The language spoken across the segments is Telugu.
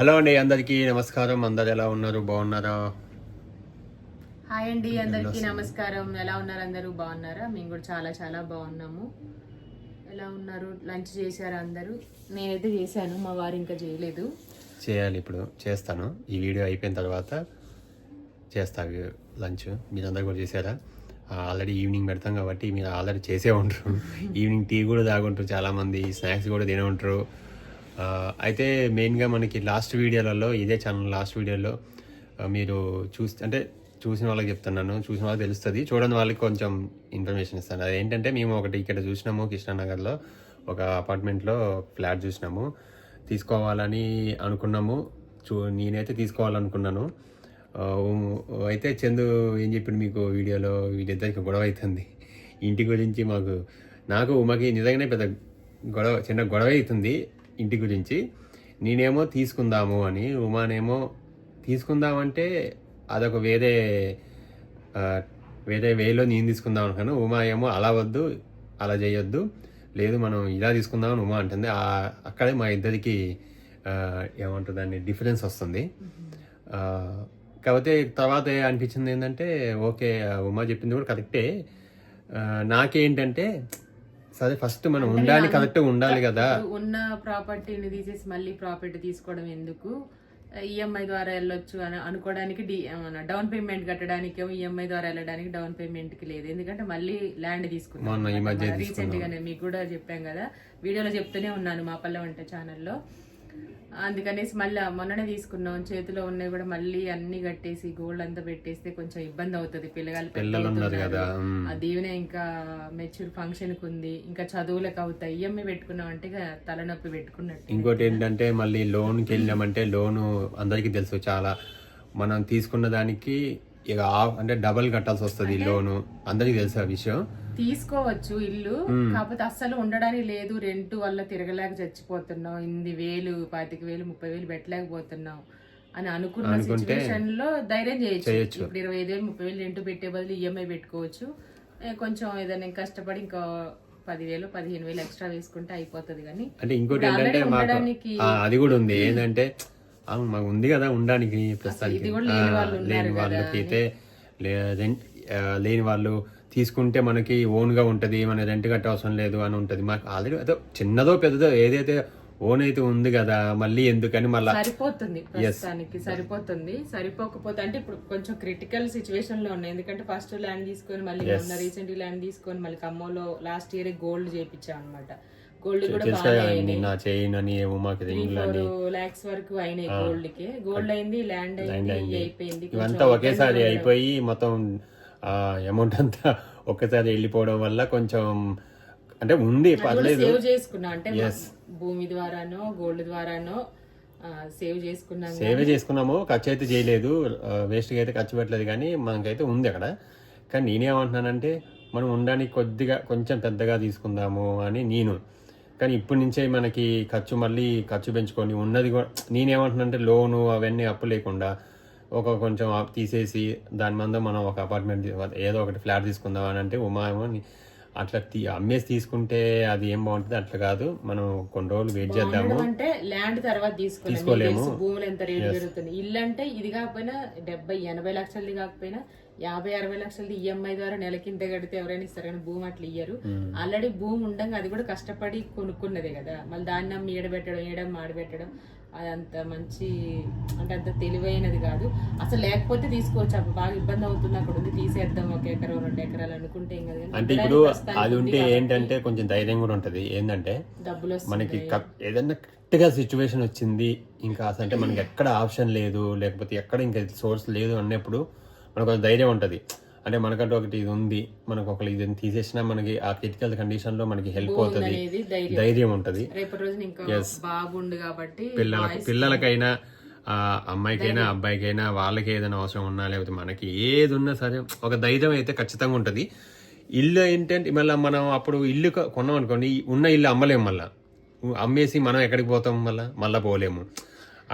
హలో అండి అందరికీ నమస్కారం. అందరు ఎలా ఉన్నారు? బాగున్నారా? హాయ్ అండి అందరికీ నమస్కారం. ఎలా ఉన్నారు? అందరూ బాగున్నారా? మేము కూడా చాలా చాలా బాగున్నాము. ఎలా ఉన్నారు? లంచ్ చేశారా అందరూ? నేనైతే చేశాను మా వారు ఇంకా చేయలేదు. చేయాలి ఇప్పుడు. చేస్తాను. ఈ వీడియో అయిపోయిన తర్వాత చేస్తా లంచ్. మీరు అందరు కూడా చేశారా? ఆల్రెడీ ఈవినింగ్ పెడతాం కాబట్టి మీరు ఆల్రెడీ చేసే ఉంటారు. ఈవినింగ్ టీ కూడా తాగుంటారు చాలామంది స్నాక్స్ కూడా తినే ఉంటారు. అయితే మెయిన్గా మనకి లాస్ట్ వీడియోలలో ఇదే ఛానల్ లాస్ట్ వీడియోలో మీరు చూసి అంటే చూసిన వాళ్ళకి చెప్తున్నాను. చూసిన వాళ్ళకి తెలుస్తుంది. చూడని వాళ్ళకి కొంచెం ఇన్ఫర్మేషన్ ఇస్తాను. అది ఏంటంటే మేము ఒకటి ఇక్కడ చూసినాము కృష్ణానగర్లో. ఒక అపార్ట్మెంట్లో ఫ్లాట్ చూసినాము. తీసుకోవాలని అనుకున్నాము. చూ నేనైతే తీసుకోవాలనుకున్నాను. అయితే చందు ఏం చెప్పిండు మీకు వీడియోలో? వీళ్ళిద్దరికి గొడవ అవుతుంది ఇంటి గురించి మాకు నాకు మాకు నిజంగానే పెద్ద గొడవ చిన్న గొడవ అవుతుంది. ఇంటి గురించి. నేనేమో తీసుకుందాము అని ఉమానేమో తీసుకుందామంటే అదొక వేరే వేరే వేలో నేను తీసుకుందాం అనుకున్నాను. ఉమా ఏమో అలా వద్దు అలా చేయొద్దు. లేదు మనం ఇలా తీసుకుందాం అని ఉమా అంటుంది. అక్కడే మా ఇద్దరికి ఆ, ఏమంటుంది దాన్ని డిఫరెన్స్ వస్తుంది. కాకపోతే తర్వాత అనిపించింది ఏంటంటే ఓకే ఉమా చెప్పింది కూడా కరెక్టే. నాకేంటంటే సరే ఫస్ట్ మనం ఉండాలి కరెక్ట్ ఉండాలి కదా. ఉన్న ప్రాపర్టీని తీసేసి మళ్ళీ ప్రాపర్టీ తీసుకోవడం ఎందుకు? ఈఎంఐ ద్వారా వెళ్ళొచ్చు అని అనుకోవడానికి డౌన్ పేమెంట్ కట్టడానికి ఈఎంఐ ద్వారా వెళ్ళడానికి డౌన్ పేమెంట్కి లేదు. ఎందుకంటే మళ్ళీ ల్యాండ్ తీసుకున్నాం రీసెంట్ గానే మీకు కూడా చెప్పాం కదా. వీడియోలో చెప్తూనే ఉన్నాను మా పల్లె వంట ఛానల్లో. అందుకనేసి మళ్ళీ మొన్ననే తీసుకున్నాం. చేతిలో ఉన్నవి కూడా మళ్ళీ అన్ని కట్టేసి గోల్డ్ అంతా పెట్టేస్తే కొంచెం ఇబ్బంది అవుతుంది. పిల్లగాళ్ళు దీవెనే ఇంకా మెచ్యూర్ ఫంక్షన్కు ఉంది. ఇంకా చదువులకు అవుతాయి. ఈఎంఐ పెట్టుకున్నాం అంటే తలనొప్పి పెట్టుకున్నట్టు. ఇంకోటి ఏంటంటే మళ్ళీ లోన్కి వెళ్ళామంటే లోను అందరికీ తెలుసు చాలా. మనం తీసుకున్న దానికి ఇక అంటే డబల్ కట్టాల్సి వస్తుంది లోను. అందరికీ తెలుసు ఆ విషయం. తీసుకోవచ్చు ఇల్లు కాకపోతే అస్సలు ఉండడానికి లేదు రెంట్ వల్ల తిరగలేక చచ్చిపోతున్నాం ఇన్ని వేలు పాతిక వేలు ముప్పై వేలు పెట్టలేకపోతున్నాం అని అనుకున్న సిచ్యువేషన్లో ధైర్యం చేయొచ్చు. ఇప్పుడు ఇరవై ఐదు వేలు ముప్పై వేలు రెంట్ పెట్టే బదులు ఈఎంఐ పెట్టుకోవచ్చు. ఏ, కొంచెం ఏదైనా కష్టపడి ఇంకా పదివేలు పదిహేను వేలు ఎక్స్ట్రా వేసుకుంటే అయిపోతుంది కానీ అంటే ఇంకోటి ఏంటంటే అది కూడా ఉంది. ఏంటంటే మాకు ఉంది కదా ఉండడానికి ప్రస్తుతానికి. లేని వాళ్ళకి అయితే లేని వాళ్ళు తీసుకుంటే మనకి ఓన్గా ఉంటది మన రెంట్ కట్టే అవసరం లేదు అని ఉంటది. మాకు ఆల్రెడీ అదో చిన్నదో పెద్దదో ఏదైతే ఓన్ అయితే ఉంది కదా మళ్ళీ ఎందుకని మళ్ళీ సరిపోతుంది ప్రస్తుతానికి సరిపోతుంది. సరిపోకపోతే అంటే ఇప్పుడు కొంచెం క్రిటికల్ సిచ్యువేషన్లో ఉన్నాయి. ఎందుకంటే ఫస్ట్ ల్యాండ్ తీసుకొని మళ్ళీ మొన్న రీసెంట్ ల్యాండ్ తీసుకొని మళ్ళీ ఖమ్మంలో లాస్ట్ ఇయర్ గోల్డ్ చేపించాం అనమాట గోల్డ్ కూడా చైన్ అని లాక్స్ వరకు అయినాయి గోల్డ్కి. గోల్డ్ అయింది ల్యాండ్ అయింది అయిపోయింది. ఇవంతా ఒకేసారి అయిపోయి మొత్తం అమౌంట్ అంతా ఒకేసారి వెళ్ళిపోవడం వల్ల కొంచెం అంటే ఉంది పర్లేదు. సేవ్ చేసుకున్నా. అంటే భూమి ద్వారానో గోల్డ్ ద్వారానో సేవ్ చేసుకున్నాం సేవే చేసుకున్నాము ఖర్చు అయితే చేయలేదు. వేస్ట్గా అయితే ఖర్చు పెట్టలేదు కానీ మనకైతే ఉంది అక్కడ. కానీ నేనేమంటున్నానంటే మనం ఉండడానికి కొద్దిగా కొంచెం పెద్దగా తీసుకుందాము అని నేను. కానీ ఇప్పటి నుంచే మనకి ఖర్చు మళ్ళీ ఖర్చు పెంచుకొని ఉన్నది కూడా నేనేమంటున్నానంటే లోను అవన్నీ అప్పు లేకుండా ఒక కొంచెం తీసేసి దాని మంద మనం ఒక అపార్ట్మెంట్ ఏదో ఒకటి ఫ్లాట్ తీసుకుందాం అని అంటే ఉమా ఏమో అట్లా తీ అమ్మేసి తీసుకుంటే అది ఏం బాగుంటుంది? అట్లా కాదు. మనం కొన్ని రోజులు వెయిట్ చేద్దాము. అంటే ల్యాండ్ తర్వాత తీసుకోలేము. భూములు ఎంత రేటు పెరుగుతుంది ఇల్లు అంటే ఇది కాకపోయినా డెబ్బై ఎనభై లక్షలది కాకపోయినా యాభై అరవై లక్షలది ఈఎంఐ ద్వారా నెలకి ఇంత కడితే ఎవరైనా ఇస్తారు కానీ భూమి అట్లా ఇయ్యరు. ఆల్రెడీ భూమి ఉండగా అది కూడా కష్టపడి కొనుక్కున్నదే కదా. మళ్ళీ దాన్ని నమ్మి ఏడబెట్టడం ఏడమ్మ ఆడబెట్టడం అది అంత మంచి అంటే అంత తెలివైనది కాదు. అసలు లేకపోతే తీసుకోవచ్చు. అప్పుడు బాగా ఇబ్బంది అవుతుంది అక్కడ ఉంది తీసేద్దాం ఒక ఎకరం రెండు ఎకరాలు అనుకుంటే ఏం కాదు కానీ అంటే ఇప్పుడు అది ఉంటే ఏంటంటే కొంచెం ధైర్యం కూడా ఉంటది. ఏంటంటే డబ్బులు మనకి ఏదన్నా కరెక్ట్గా సిచ్యువేషన్ వచ్చింది ఇంకా అసలు అంటే మనకి ఎక్కడ ఆప్షన్ లేదు లేకపోతే ఎక్కడ ఇంకా సోర్స్ లేదు అన్నప్పుడు మనకు ధైర్యం ఉంటుంది. అంటే మనకంటూ ఒకటి ఇది ఉంది. మనకు ఒకటి ఇది తీసేసినా మనకి ఆ క్రిటికల్ కండిషన్లో మనకి హెల్ప్ అవుతుంది. ధైర్యం. ఉంటుంది. బాగుండు కాబట్టి పిల్లలకు పిల్లలకైనా ఆ అమ్మాయికైనా అబ్బాయికైనా వాళ్ళకి ఏదైనా అవసరం ఉన్నా లేకపోతే మనకి ఏది ఉన్నా సరే ఒక ధైర్యం అయితే ఖచ్చితంగా ఉంటుంది. ఇల్లు ఏంటంటే మళ్ళీ మనం అప్పుడు ఇల్లు కొన్నాం అనుకోండి ఉన్న ఇల్లు అమ్మలేము మళ్ళా. అమ్మేసి మనం ఎక్కడికి పోతాం మళ్ళా? మళ్ళా పోలేము.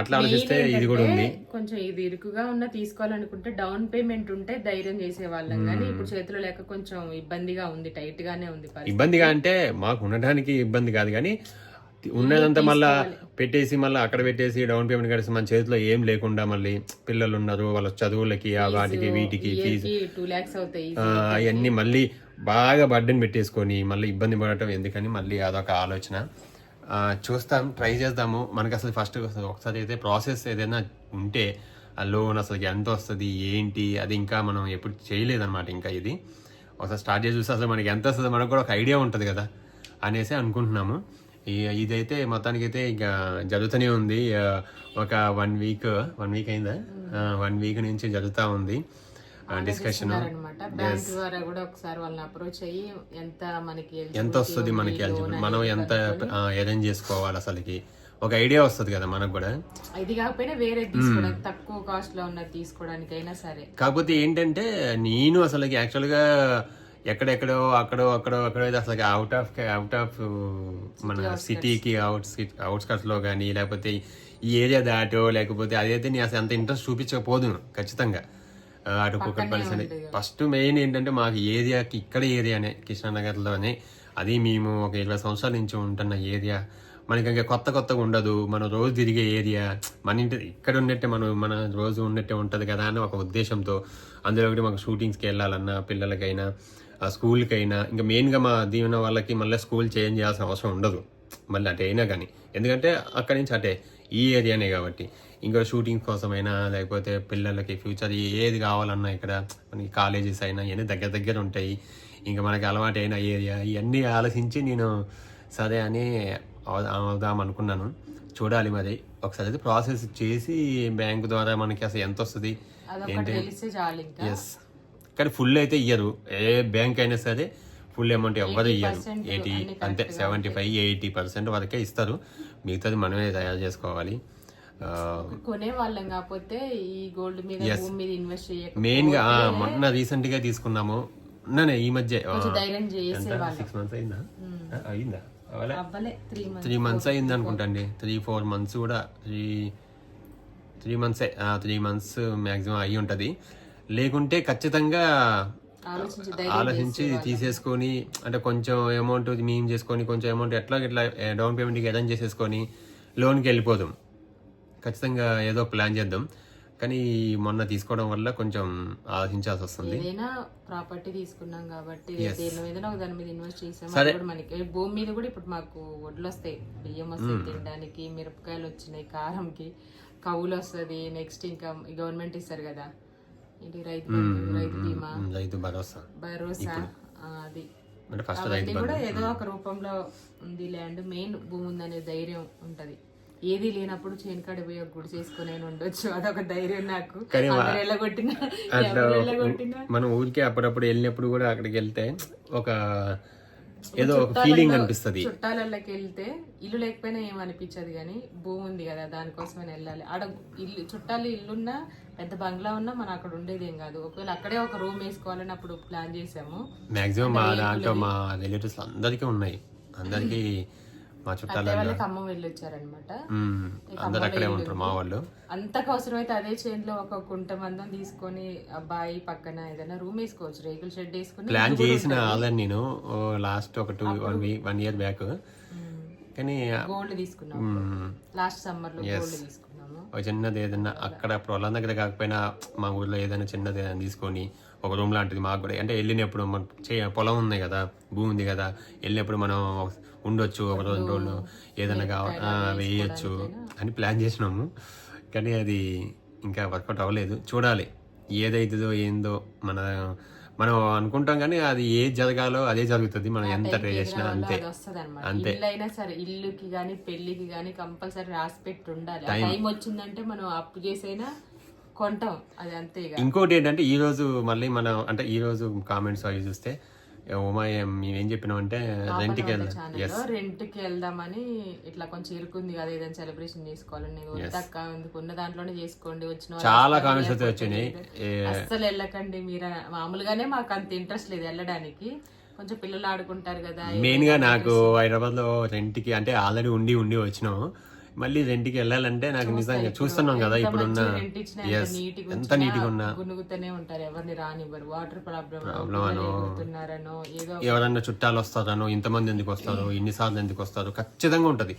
అట్లా ఆలోచిస్తే ఇది కూడా ఉంది. కొంచెం ఇది ఇరుకుగా ఉన్న తీసుకోవాలనుకుంటే డౌన్ పేమెంట్ ఉంటే ధైర్యం చేసే వాళ్ళం కానీ ఇప్పుడు చేతిలో లేక కొంచెం ఇబ్బందిగా ఉంది టైట్ గానే ఉంది ఇబ్బందిగా అంటే మాకు ఉండడానికి ఇబ్బంది కాదు కానీ ఉన్నదంతా మళ్ళా పెట్టేసి మళ్ళీ అక్కడ పెట్టేసి డౌన్ పేమెంట్ కట్టేసి మన చేతిలో ఏం లేకుండా మళ్ళీ పిల్లలు ఉన్నారు వాళ్ళ చదువులకి ఆ వాటికి వీటికి ఫీజు టూ లాక్స్ అవుతాయి. అవన్నీ మళ్ళీ బాగా బర్డెన్ పెట్టేసుకొని మళ్ళీ ఇబ్బంది పడటం ఎందుకని మళ్ళీ అదొక ఆలోచన. చూస్తాం ట్రై చేద్దాము. మనకి అసలు ఫస్ట్ ఒకసారి అయితే ప్రాసెస్ ఏదైనా ఉంటే ఆ లోన్ అసలు ఎంత వస్తుంది ఏంటి అది ఇంకా మనం ఎప్పుడు చేయలేదన్నమాట ఇంకా ఇది. ఒకసారి స్టార్ట్ చేసి చూస్తే అసలు మనకి ఎంత వస్తుంది మనకు కూడా ఒక ఐడియా ఉంటుంది కదా అనేసి అనుకుంటున్నాము. ఇదైతే మొత్తానికి అయితే ఇంకా జరుగుతూనే ఉంది. ఒక వన్ వీక్ వన్ వీక్ అయిందా? వన్ వీక్ నుంచి జరుగుతూ ఉంది. డిస్కషన్ అనమాట బ్యాంక్ ద్వారా కూడా ఒకసారి వాళ్ళని అప్రోచ్ అయ్యి ఎంత మనకి ఎంత వస్తుంది మనకి? మనం ఎంత అరేంజ్ చేసుకోవాలి అసలుకి? ఒక ఐడియా వస్తుంది కదా మనకు కూడా. ఇది కాకపోయినా వేరే తీసుకోవడానికి తక్కువ కాస్ట్లో ఉన్నది తీసుకోవడానికైనా సరే. కాకపోతే ఏంటంటే నేను అసలు యాక్చువల్గా ఎక్కడెక్కడో అక్కడో అక్కడో అక్కడో అయితే అసలు అవుట్ ఆఫ్ అవుట్ ఆఫ్ మన సిటీకి అవుట్ అవుట్స్కట్స్లో కానీ లేకపోతే ఈ ఏరియా దాటో లేకపోతే అదైతే నేను అసలు అంత ఇంట్రెస్ట్ చూపించకపోదు ఖచ్చితంగా. అటు కుక్కట్పల్లి సరే ఫస్ట్ మెయిన్ ఏంటంటే మాకు ఏరియాకి ఇక్కడ ఏరియానే కృష్ణానగర్లోనే. అది మేము ఒక ఇరవై సంవత్సరాల నుంచి ఉంటున్న ఏరియా. మనకి ఇంకా కొత్త కొత్తగా ఉండదు. మనం రోజు తిరిగే ఏరియా. మన ఇంటి ఇక్కడ ఉన్నట్టే మనం మన రోజు ఉన్నట్టే ఉంటుంది కదా అని ఒక ఉద్దేశంతో అందులో ఒకటి మాకు షూటింగ్స్కి వెళ్ళాలన్నా పిల్లలకైనా స్కూల్కైనా. ఇంకా మెయిన్గా మా దీవెన వాళ్ళకి మళ్ళీ స్కూల్ చేంజ్ చేయాల్సిన అవసరం ఉండదు. మళ్ళీ అటే అయినా కానీ. ఎందుకంటే అక్కడి నుంచి అటే. ఈ ఏరియానే కాబట్టి. ఇంకా షూటింగ్ కోసమైనా లేకపోతే పిల్లలకి ఫ్యూచర్ ఏది కావాలన్నా ఇక్కడ మనకి కాలేజెస్ అయినా ఇవన్నీ దగ్గర దగ్గర ఉంటాయి. ఇంకా మనకి అలవాటు అయిన ఏరియా ఇవన్నీ ఆలోచించి నేను సరే అని అవ- అవుదాం అనుకున్నాను. చూడాలి మరి. ఒకసారి అయితే ప్రాసెస్ చేసి బ్యాంక్ ద్వారా మనకి అసలు ఎంత వస్తుంది? ఇంకా. ఎస్ కానీ ఫుల్ అయితే ఇయ్యరు. ఏ బ్యాంక్ అయినా సరే ఫుల్ అమౌంట్ ఎవరు ఇయ్యరు. ఎయిటీ అంతే సెవెంటీ ఫైవ్ ఎయిటీ పర్సెంట్ వరకే ఇస్తారు. మిగతాది మనమే తయారు చేసుకోవాలి. కొనే వాళ్ళం కాకపోతే ఈ గోల్డ్ మీద భూమి మీద ఇన్వెస్ట్ చేయక మెయిన్గా మొన్న రీసెంట్గా తీసుకున్నాము మొన్ననే ఈ మధ్య ధైర్యం చేసే సిక్స్ మంత్స్ అయిందా? అయిందా? త్రీ మంత్స్ అయింది అనుకుంటండి త్రీ ఫోర్ మంత్స్ కూడా త్రీ త్రీ మంత్సే త్రీ మంత్స్ మ్యాక్సిమం అయి ఉంటుంది. లేకుంటే ఖచ్చితంగా ఆలోచించి ఆలోచించి తీసేసుకొని అంటే కొంచెం అమౌంట్ మేము చేసుకొని కొంచెం అమౌంట్ ఎట్లా ఇట్లా డౌన్ పేమెంట్కి అరేంజ్ చేసేసుకొని లోన్కి వెళ్ళిపోదాం. ఖచ్చితంగా ఏదో ప్లాన్ చేద్దాం. కానీ మొన్న తీసుకోవడం వల్ల కొంచెం ఆలోచించాల్సి వస్తుంది. ఏదైనా ప్రాపర్టీ తీసుకున్నాం కాబట్టి దేని మీద ఒక దాని మీద ఇన్వెస్ట్ చేసాం మనకి భూమి మీద కూడా ఇప్పుడు మాకు వడ్లు వస్తాయి. బియ్యం వస్తాయి తినడానికి మిరపకాయలు వచ్చినాయి కారంకి కవులు వస్తుంది నెక్స్ట్ ఇంకా గవర్నమెంట్ ఇస్తారు కదా. ఏంటి రైతు బంధు, రైతు బీమా? ఉమ్, రైతు భరోసా. భరోసా. అది. కూడా ఏదో ఒక రూపంలో ఉంది ల్యాండ్ మెయిన్ భూమి ఉందనే ధైర్యం ఉంటది. ఏది లేనప్పుడు చేనుకాడ పోయి ఒక గుడి చేసుకుని ఉండొచ్చు. అదొక ధైర్యం నాకు. మనం ఊరికే అప్పుడప్పుడు వెళ్ళినప్పుడు కూడా అక్కడికి వెళ్తే ఒక ఏదో ఒక ఫీలింగ్ అనిపిస్తుంది. చుట్టాలకి వెళ్తే ఇల్లు లేకపోయినా ఏం అనిపించదు కానీ భూమి ఉంది కదా దానికోసమని వెళ్ళాలి. ఆడ ఇల్లు చుట్టాలు ఇల్లున్నా పెద్ద బంగ్లా ఉన్నా మనం అక్కడ ఉండేది ఏం కాదు. ఒకవేళ అక్కడే ఒక రూమ్ వేసుకోవాలని అప్పుడు ప్లాన్ చేసాము. మాక్సిమం మా దాంట్లో మా రిలేటివ్స్ అందరికీ ఉన్నాయి. అందరికీ మా చుట్టాల ఖమ్మం వెళ్ళి వచ్చారనమాట అందరు అక్కడే ఉంటారు మా వాళ్ళు. అంతకు అవసరమైతే అదే చేనులో ఒక కుంట మందం తీసుకొని అబ్బాయి పక్కన ఏదైనా రూమ్ వేసుకోవచ్చు రేకుల షెడ్ వేసుకుని ప్లాన్ చేసిన ఆల్రెడీ నేను లాస్ట్ ఒక two one week one year back కానీ గోల్డ్ తీసుకున్నాం. లాస్ట్ సమ్మర్లో గోల్డ్ తీసుకున్నాము. ఒక చిన్నది ఏదైనా అక్కడ పొలం దగ్గర కాకపోయినా మా ఊర్లో ఏదైనా చిన్నది ఏదైనా తీసుకొని ఒక రూమ్ లాంటిది మాకు కూడా. అంటే వెళ్ళినప్పుడు మన చే- పొలం ఉంది కదా భూమి ఉంది కదా వెళ్ళినప్పుడు మనం ఉండొచ్చు ఒక రెండు రోజులు ఏదైనా కావాలి వేయచ్చు అని ప్లాన్ చేసినాము. కానీ అది ఇంకా వర్కౌట్ అవ్వలేదు. చూడాలి ఏదైతుందో ఏందో మన మనం అనుకుంటాం కానీ అది ఏది జరగాలో అదే జరుగుతుంది. మనం ఎంత ట్రై చేసినా అంతే. ఇల్లు అయినా సరే ఇల్లుకి గానీ పెళ్ళికి గానీ కంపల్సరీ రాసి పెట్టి ఉండాలి టైం వచ్చిందంటే మనం అప్పు చేసైనా కొంటాం. అది అంతే ఇక. ఇంకోటి ఏంటంటే ఈ రోజు మళ్ళీ మనం అంటే ఈ రోజు కామెంట్స్ అవి చూస్తే ఉమాయ మేమేం చెప్పినామంటే రెంట్కి వెళ్దాం ఛానల్లో రెంట్కి వెళ్దామని ఇట్లా కొంచెం ఇరుకుంది కదా ఏదైనా సెలబ్రేషన్ చేసుకోవాలని. వద్దక్క ఎందుకు ఉన్న దాంట్లోనే చేసుకోండి వచ్చిన చాలా కామెంట్స్ అయితే వచ్చినాయి. అస్సలు వెళ్ళకండి మీరు. మామూలుగానే మాకు అంత ఇంట్రెస్ట్ లేదు వెళ్ళడానికి. కొంచెం పిల్లలు ఆడుకుంటారు కదా మెయిన్గా నాకు హైదరాబాద్లో రెంట్కి అంటే ఆల్రెడీ ఉండి ఉండి వచ్చినాం. మళ్ళీ రెంట్కి వెళ్ళాలంటే నాకు నిజంగా చూస్తున్నాం కదా ఇప్పుడున్న ఎంత నీట్గా ఉన్నా. గునుగుతూనే ఉంటారు. ఎవరిని రానివ్వరు. వాటర్ ప్రాబ్లం ఎవరన్నా చుట్టాలు వస్తారనో ఇంతమంది ఎందుకు వస్తారు ఇన్నిసార్లు ఎందుకు వస్తారు ఖచ్చితంగా ఉంటది.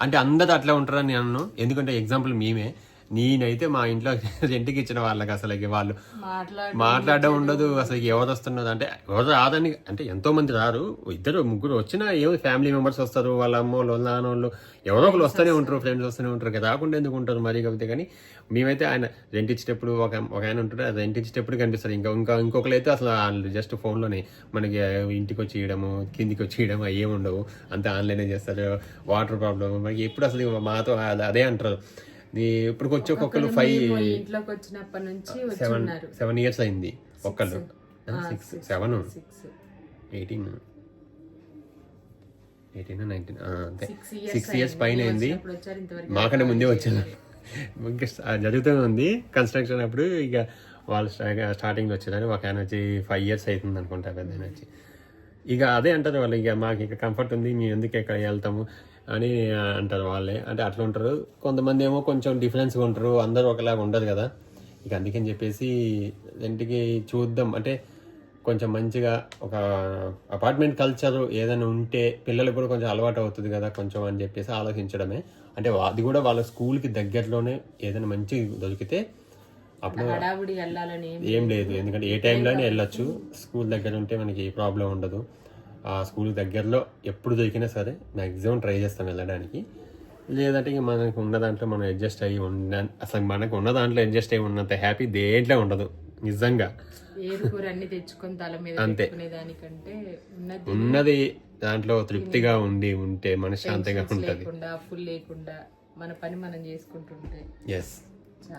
అంటే అందరు అట్లా ఉంటారని నేను అన్ను. ఎందుకంటే ఎగ్జాంపుల్ మేమే. నేనైతే మా ఇంట్లో రెంట్కి ఇచ్చిన వాళ్ళకి అసలు వాళ్ళు మాట్లాడు మాట్లాడడం ఉండదు. అసలు ఎవరు వస్తున్నది అంటే ఎవరు రాదని అంటే ఎంతో మంది రారు. ఇద్దరు ముగ్గురు వచ్చినా ఏమో ఫ్యామిలీ మెంబర్స్ వస్తారు. వాళ్ళ అమ్మ వాళ్ళు నాన్న వాళ్ళు ఎవరో ఒకరు వస్తూనే ఉంటారు. ఫ్రెండ్స్ వస్తూనే ఉంటారు. కదా? రాకుండా ఎందుకు ఉంటారు మరీ? కాకపోతే కానీ మేమైతే ఆయన రెంట్ ఇచ్చేటప్పుడు ఒక ఒక ఆయన ఉంటాడు. అది రెంట్ ఇచ్చేటప్పుడు కనిపిస్తారు. ఇంకా ఇంకా ఇంకొకరు అయితే అసలు వాళ్ళు జస్ట్ ఫోన్లోనే మనకి ఇంటికి వచ్చి ఇవ్వడము కిందికి వచ్చి ఇవ్వడము అవి ఏమి ఉండవు. అంతా ఆన్లైనే చేస్తారు. వాటర్ ప్రాబ్లమ్ మనకి ఎప్పుడు అసలు మాతో అదే అంటారు. ఇప్పుడు వచ్చి ఒక్కొక్కరు ఫైవ్ ఇంట్లోకి వచ్చినప్పటి నుంచి సెవెన్ సెవెన్ ఇయర్స్ అయింది ఒక్కళ్ళు. Six seven eighteen eighteen nineteen అంతే. సిక్స్ ఇయర్స్ పైన అయింది. మాకంటే ముందే వచ్చింది ఇంకా జరుగుతూనే ఉంది. కన్స్ట్రక్షన్ అప్పుడు ఇక వాళ్ళు స్టా- స్టార్టింగ్లో వచ్చేదాన్ని. ఒక ఆయన వచ్చి ఫైవ్ ఇయర్స్ అవుతుంది అనుకుంటా పెద్ద ఆయన వచ్చి. ఇక అదే అంటారు వాళ్ళు. ఇక మాకు ఇక కంఫర్ట్ ఉంది. మేము ఎందుకు ఎక్కడ వెళ్తాము? అని అంటారు వాళ్ళే. అంటే అట్లా ఉంటారు. కొంతమంది ఏమో కొంచెం డిఫరెన్స్గా ఉంటారు. అందరూ ఒకలాగా ఉండదు కదా. ఇక అందుకని చెప్పేసి ఇంటికి చూద్దాం. అంటే కొంచెం మంచిగా ఒక అపార్ట్మెంట్ కల్చర్ ఏదైనా ఉంటే పిల్లలకు కూడా కొంచెం అలవాటు అవుతుంది కదా కొంచెం అని చెప్పేసి ఆలోచించడమే. అంటే అది కూడా వాళ్ళ స్కూల్కి దగ్గరలోనే ఏదైనా మంచి దొరికితే అప్పుడు ఏం ఏం లేదు. ఎందుకంటే ఏ టైంలోనే వెళ్ళొచ్చు. స్కూల్ దగ్గర ఉంటే మనకి ఏ ప్రాబ్లం ఉండదు. ఆ స్కూల్ దగ్గరలో ఎప్పుడు దొరికినా సరే మ్యాక్సిమం ట్రై చేస్తాం వెళ్ళడానికి. లేదంటే ఇంక మనకు ఉన్న దాంట్లో మనం అడ్జస్ట్ అయ్యి ఉన్న అసలు మనకు ఉన్న దాంట్లో అడ్జస్ట్ అయ్యి ఉన్నంత హ్యాపీ దేంట్లో ఉండదు నిజంగా. ఏది కూర అన్ని తెచ్చుకొని తల మీద అంతే. ఉన్నది దాంట్లో తృప్తిగా ఉండి ఉంటే మనశ్శాంతిగా ఉంటుంది. లేకుండా ఫుల్ లేకుండా మన పని మనం చేసుకుంటుంటే ఎస్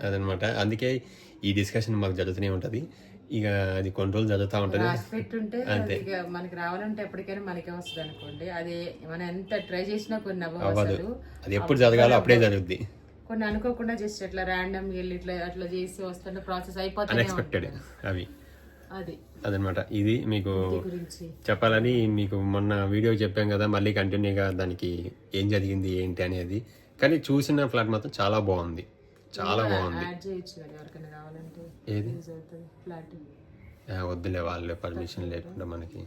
అదనమాట. అందుకే ఈ డిస్కషన్ మాకు జరుగుతూనే ఉంటుంది. ఇక అది కొన్ని రోజులు జరుగుతూ ఉంటుంది. రాసి పెట్టుంటే అది ఇక మనకి రావాలంటే ఎప్పటికైనా మనకే వస్తుంది అనుకోండి. అది మనం ఎంత ట్రై చేసినా కొన్ని అవ్వదు. అది ఎప్పుడు జరగాలో అప్పుడే జరుగుద్ది. కొన్ని అనుకోకుండా జస్ట్ ఇట్లా ర్యాండమ్ వెళ్ళి ఇట్లా అట్లా చేసి వస్తున్న ప్రాసెస్ అయిపోతూనే అన్ఎక్స్పెక్టెడ్ అవి. అది. అదనమాట. ఇది మీకు చెప్పాలని మీకు మొన్న వీడియో చెప్పాం కదా మళ్ళీ కంటిన్యూగా దానికి ఏం జరిగింది ఏంటి అనేది. కానీ చూసిన ఫ్లాట్ మాత్రం చాలా బాగుంది. చాలా బాగుంది. ఏది? వద్దులే వాళ్ళే పర్మిషన్ లేకుండా మనకి.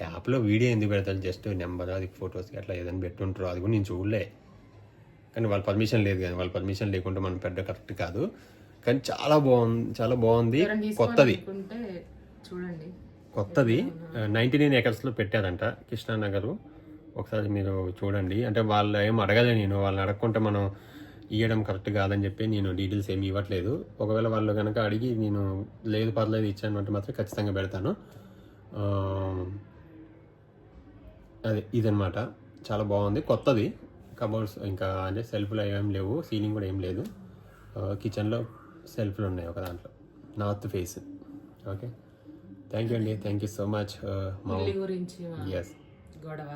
యాప్లో వీడియో ఎందుకు పెడతారు? జస్ట్ నెంబర్ అది ఫొటోస్ అట్లా ఏదైనా పెట్టుంటారు. అది కూడా నేను చూడలే. కానీ వాళ్ళ పర్మిషన్ లేదు కానీ వాళ్ళ పర్మిషన్ లేకుండా మనం పెట్ట కరెక్ట్ కాదు. కానీ చాలా బాగుంది చాలా బాగుంది. కొత్తది. చూడండి. కొత్తది. నైంటీ నైన్ ఎకర్స్లో పెట్టారంట కృష్ణానగర్. ఒకసారి మీరు చూడండి. అంటే వాళ్ళు ఏం అడగలే నేను. వాళ్ళని అడగకుంటే మనం ఇవ్వడం కరెక్ట్ కాదని చెప్పి నేను డీటెయిల్స్ ఏమి ఇవ్వట్లేదు. ఒకవేళ వాళ్ళు కనుక అడిగి నేను లేదు పర్లేదు ఇచ్చాను అంటే మాత్రం ఖచ్చితంగా పెడతాను. అదే ఇదనమాట చాలా బాగుంది. కొత్తది. కబోర్డ్స్ ఇంకా అంటే సెల్ఫ్లో ఏం లేవు. సీలింగ్ కూడా ఏం లేదు. కిచెన్లో సెల్ఫ్లు ఉన్నాయి ఒక దాంట్లో. North face. Okay. Thank you అండి. Thank you so much. మా గురించి ఎస్ గొడవ?